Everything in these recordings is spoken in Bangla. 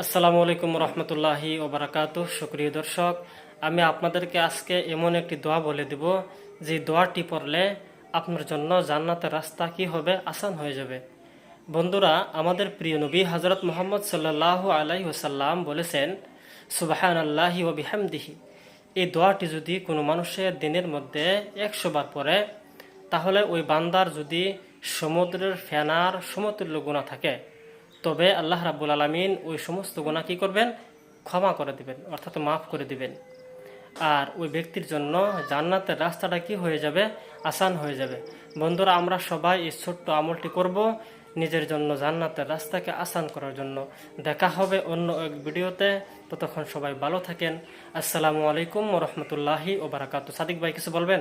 আসসালামু আলাইকুম রহমতুল্লাহি ও ওবরাকাত সুপ্রিয় দর্শক, আমি আপনাদেরকে আজকে এমন একটি দোয়া বলে দিব, যে দোয়াটি পড়লে আপনার জন্য জান্নাতের রাস্তা কি হবে আসান হয়ে যাবে। বন্ধুরা, আমাদের প্রিয় নবী হজরত মোহাম্মদ সাল্লাহ আলাই ওসাল্লাম বলেছেন সুবাহান আল্লাহি ও বিহামদিহি। এই দোয়াটি যদি কোনো মানুষের দিনের মধ্যে একশো বার পড়ে, তাহলে ওই বান্দার যদি সমুদ্রের ফেনার সমতুল্য গুণা থাকে তবে আল্লাহ রাব্বুল আলমিন ওই সমস্ত গোনা কী করবেন? ক্ষমা করে দিবেন, অর্থাৎ মাফ করে দিবেন। আর ওই ব্যক্তির জন্য জান্নাতের রাস্তাটা কি হয়ে যাবে? আসান হয়ে যাবে। বন্ধুরা, আমরা সবাই এই ছোট্ট আমলটি করব নিজের জন্য জান্নাতের রাস্তাকে আসান করার জন্য। দেখা হবে অন্য এক ভিডিওতে। ততক্ষণ সবাই ভালো থাকেন। আসসালামু আলাইকুম রহমতুল্লাহি ও বারাকাতু সাদিক ভাই, কিছু বলবেন?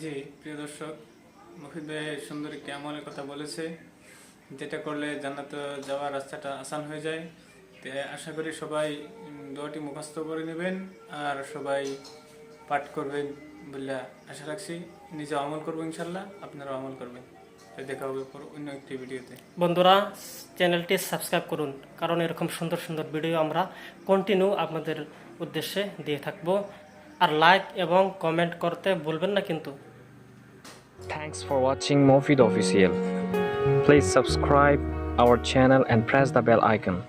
জি, প্রিয় দর্শক মফিদ ভাই সুন্দর একটি আমলের কথা বলেছে? যেটা করলে জান্নাত যাওয়ার রাস্তাটা আসান হয়ে যায়। তো আশা করি সবাই দোয়াটি মুখস্থ করে নেবেন আর সবাই পাঠ করবেন বলে আশা রাখছি। নিজে আমল করব ইনশাল্লাহ আপনারা আমল করবেন। দেখা হবে পর অন্য একটি ভিডিওতে। বন্ধুরা চ্যানেলটি সাবস্ক্রাইব করুন কারণ এরকম সুন্দর সুন্দর ভিডিও আমরা কন্টিনিউ আপনাদের উদ্দেশ্যে দিয়ে থাকব। আর লাইক এবং কমেন্ট করতে ভুলবেন না কিন্তু। Thanks for watching Mofid Official. Please subscribe our channel and press the bell icon.